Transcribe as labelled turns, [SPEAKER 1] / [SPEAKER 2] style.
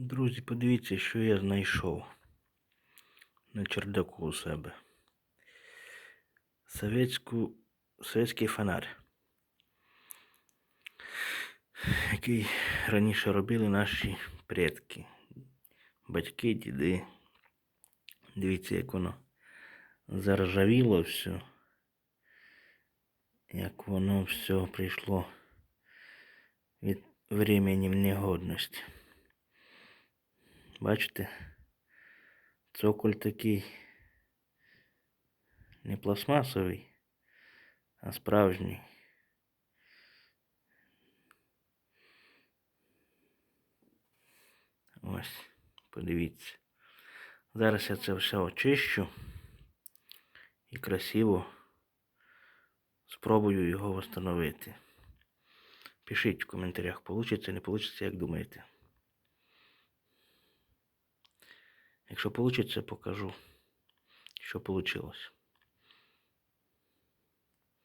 [SPEAKER 1] Друзі, подивіться, що я знайшов на чердаку у себе. Советську, советський фонарь, який раніше робили наші предки, батьки, діди. Дивіться, як воно заржавіло все. Як воно все прийшло від времени в негодність. Бачите? Цоколь такий не пластмасовий, а справжній. Ось, подивіться. Зараз я це все очищу і красиво спробую його встановити. Пишіть в коментарях, получиться, не получиться, як думаєте. Якщо получиться, покажу, що получилось.